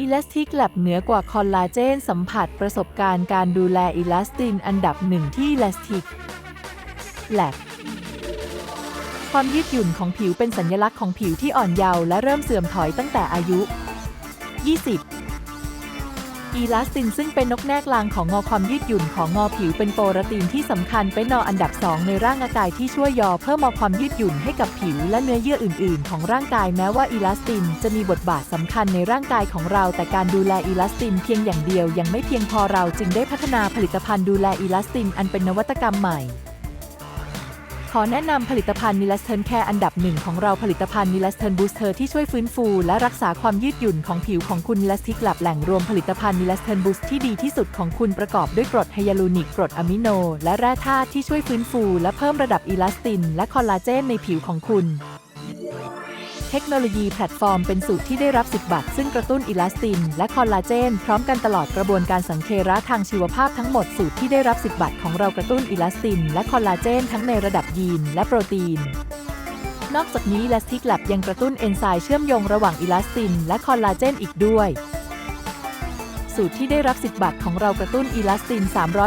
อิลาสติกแลบเหนือกว่าคอลลาเจนสัมผัสประสบการณ์การดูแลอิลาสตินอันดับหนึ่งที่อิลาสติกแลบความยืดหยุ่นของผิวเป็นสัญลักษณ์ของผิวที่อ่อนเยาว์และเริ่มเสื่อมถอยตั้งแต่อายุ 20 อีลาสตินซึ่งเป็นนกแนกลางของงอความยืดหยุ่นของงอผิวเป็นโปรตีนที่สำคัญเป็นนออันดับ 2 ในร่างกายที่ช่วยยอเพิ่มมอความยืดหยุ่นให้กับผิวและเนื้อเยื่ออื่น ๆ ของร่างกายแม้ว่าอีลาสตินจะมีบทบาทสำคัญในร่างกายของเรา แต่การดูแลอีลาสตินเพียงอย่างเดียวยังไม่เพียงพอเราจึงได้พัฒนาผลิตภัณฑ์ดูแลอีลาสตินอันเป็นนวัตกรรมใหม่ ขอแนะนำผลิตภัณฑ์นิลัสเทนแคร์อันดับหนึ่งของเราผลิตภัณฑ์นิลัสเทนบูสเตอร์ที่ช่วยฟื้นฟู และรักษาความยืดหยุ่นของผิวของคุณนิลัสทิกหลับแหล่งรวมผลิตภัณฑ์นิลัสเทนบูสที่ดีที่สุดของคุณประกอบด้วยกรดไฮยาลูนิกกรดอะมิโน และแร่ธาตุที่ช่วยฟื้นฟู และเพิ่มระดับอิลาสติน และคอลลาเจนในผิวของคุณ เทคโนโลยีแพลตฟอร์มเป็นสูตรที่ได้รับสิทธิ์บัตร ซึ่งกระตุ้นอิลาสติน และคอลลาเจน พร้อมกันตลอดกระบวนการสังเคราะห์ทางชีวภาพทั้งหมดสูตรที่ได้รับสิทธิ์บัตรของเรากระตุ้นอิลาสติน และคอลลาเจน ทั้งในระดับยีนและโปรตีนนอกจากนี้ Elastic Lab ยังกระตุ้นเอนไซม์เชื่อมโยงระหว่างอิลาสติน และคอลลาเจนอีกด้วย สูตรที่ได้รับสิทธิ์บัตรของเรากระตุ้นอิลาสติน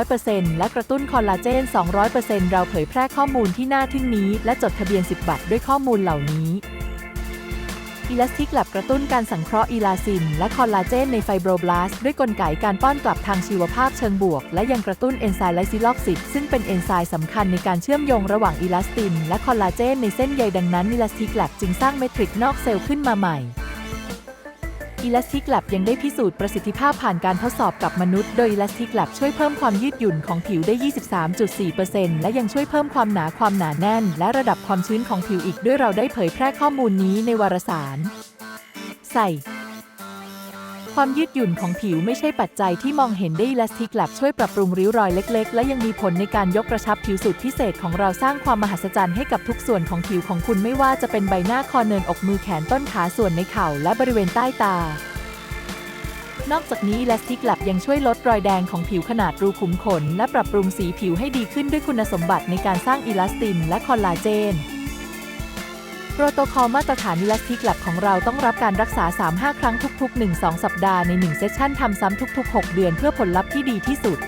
300%และกระตุ้นคอลลาเจน 200%เราเผยแพร่ข้อมูลที่น่าทึ่งนี้ และจดทะเบียนสิทธิ์บัตรด้วยข้อมูลเหล่านี้ พลาสติกหลับกระตุ้นการสังเคราะห์อีลาซิน และคอลลาเจนในไฟโบรบลาสต์ด้วยกลไกการป้อนกลับทางชีวภาพเชิงบวก และยังกระตุ้นเอนไซม์ไลซิลอกซิดซึ่งเป็นเอนไซม์สำคัญในการเชื่อมโยงระหว่างอีลาสติน และคอลลาเจนในเส้นใยดังนั้นพลาสติกหลับจึงสร้างเมทริกนอกเซลล์ขึ้นมาใหม่ อีลาสติกแลบยังได้พิสูจน์ประสิทธิภาพผ่านการทดสอบกับมนุษย์ โดยอีลาสติกแลบช่วยเพิ่มความยืดหยุ่นของผิวได้ 23.4%และยังช่วยเพิ่มความหนาความหนาแน่น และระดับความชื้นของผิวอีกด้วยเราได้เผยแพร่ข้อมูลนี้ในวารสาร ใส่ ความยืดหยุ่นของผิวไม่ใช่ปัจจัยที่มองเห็นได้ Elastic Lab ช่วยปรับปรุงริ้วรอยเล็กๆ และยังมีผลในการยกกระชับผิวสุดพิเศษของเราสร้างความมหัศจรรย์ให้กับทุกส่วนของผิวของคุณไม่ว่าจะเป็นใบหน้าคอเนินอกมือแขนต้นขาส่วนในเข่าและบริเวณใต้ตา นอกจากนี้ Elastic Lab ยังช่วยลดรอยแดงของผิวขนาดรูขุมขน และปรับปรุงสีผิวให้ดีขึ้นด้วยคุณสมบัติในการสร้างอีลาสตินและคอลลาเจน โปรโตคอลมาตรฐาน Elastic Lab ของเราต้องรับการรักษา 3-5 ครั้งทุก ๆ 1-2 สัปดาห์ใน 1 เซสชั่นทำซ้ำทุก ๆ 6 เดือนเพื่อผลลัพธ์ที่ดีที่สุด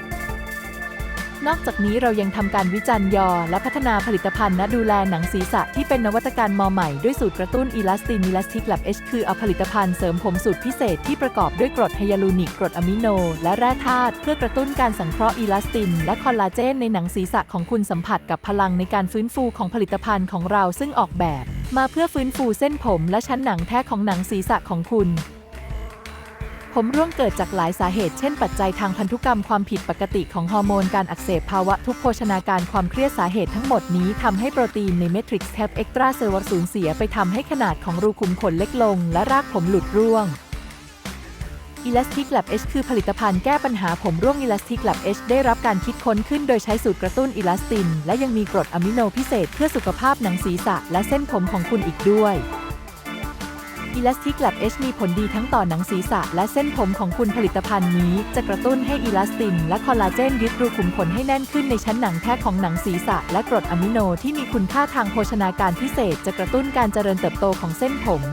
นอกจากนี้เรายังทำการวิจัยยอ และพัฒนาผลิตภัณฑ์และดูแลหนังศีรษะที่เป็นนวัตกรรมมอใหม่ด้วยสูตรกระตุ้นอีลาสติน Elastic Lab H คือเอาผลิตภัณฑ์เสริมผมสูตรพิเศษที่ประกอบด้วยกรดไฮยาลูนิกกรดอะมิโน และแร่ธาตุเพื่อกระตุ้นการสังเคราะห์อีลาสติน และคอลลาเจนในหนังศีรษะของคุณสัมผัสกับพลังในการฟื้นฟูของผลิตภัณฑ์ของเราซึ่งออกแบบ มาเพื่อฟื้นฟูเส้นผมและชั้นหนังแท้ของหนังศีรษะของคุณ ผมร่วงเกิดจากหลายสาเหตุ เช่นปัจจัยทางพันธุกรรมความผิดปกติของฮอร์โมนการอักเสบภาวะทุกโภชนาการความเครียดสาเหตุทั้งหมดนี้ทำให้โปรตีนในเมทริกซ์แทบเอ็กตราเซลล์สูญเสียไปทำให้ขนาดของรูขุมขนเล็กลง และรากผมหลุดร่วง Elastic Lab H คือผลิตภัณฑ์แก้ปัญหาผมร่วง Elastic Lab H ได้รับการคิดค้นขึ้นโดยใช้สูตรกระตุ้นอิลาสติน และยังมีกรดอะมิโนพิเศษเพื่อสุขภาพหนังศีรษะและเส้นผมของคุณอีกด้วย Elastic Lab H มีผลดีทั้งต่อหนังศีรษะและเส้นผมของคุณผลิตภัณฑ์นี้ จะกระตุ้นให้อิลาสติน และคอลลาเจนยึดรูขุมขนให้แน่นขึ้นในชั้นหนังแท้ของหนังศีรษะ และกรดอะมิโนที่มีคุณค่าทางโภชนาการพิเศษ จะกระตุ้นการเจริญเติบโตของเส้นผม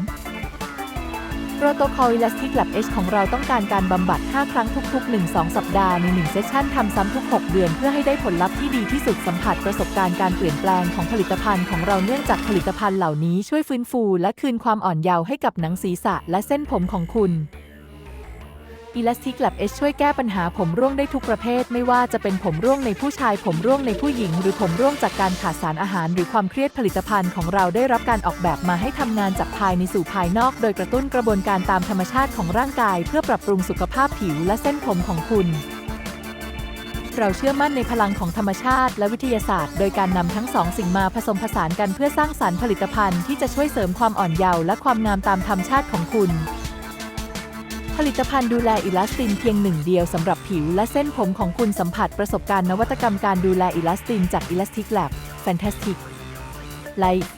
โปรโตคอล Elastic Lab H ของเราต้องการการบำบัด 5 ครั้งทุก ๆ 1-2 สัปดาห์ใน 1 เซสชั่นทำซ้ำทุก 6 เดือน เพื่อให้ได้ผลลัพธ์ที่ดีที่สุดสัมผัสประสบการณ์การเปลี่ยนแปลงของผลิตภัณฑ์ของเราเนื่องจากผลิตภัณฑ์เหล่านี้ช่วยฟื้นฟู และคืนความอ่อนเยาว์ให้กับหนังศีรษะและเส้นผมของคุณ Elastic Lab H ช่วยแก้ปัญหาผมร่วงได้ทุกประเภท ไม่ว่าจะเป็นผมร่วงในผู้ชาย ผมร่วงในผู้หญิง หรือผมร่วงจากการขาดสารอาหาร หรือความเครียดผลิตภัณฑ์ของเราได้รับการออกแบบมาให้ทำงานจากภายในสู่ภายนอก โดยกระตุ้นกระบวนการตามธรรมชาติของร่างกาย เพื่อปรับปรุงสุขภาพผิวและเส้นผมของคุณเราเชื่อมั่นในพลังของธรรมชาติและวิทยาศาสตร์ โดยการนำทั้งสองสิ่งมาผสมผสานกันเพื่อสร้างสรรค์ผลิตภัณฑ์ที่จะช่วยเสริมความอ่อนเยาว์และความงามตามธรรมชาติของคุณ ผลิตภัณฑ์ดูแลอิลาสตินเพียงหนึ่งเดียวสำหรับผิวและเส้นผมของคุณสัมผัสประสบการณ์นวัตกรรมการดูแลอิลาสตินจาก Elastic Lab Fantastic Life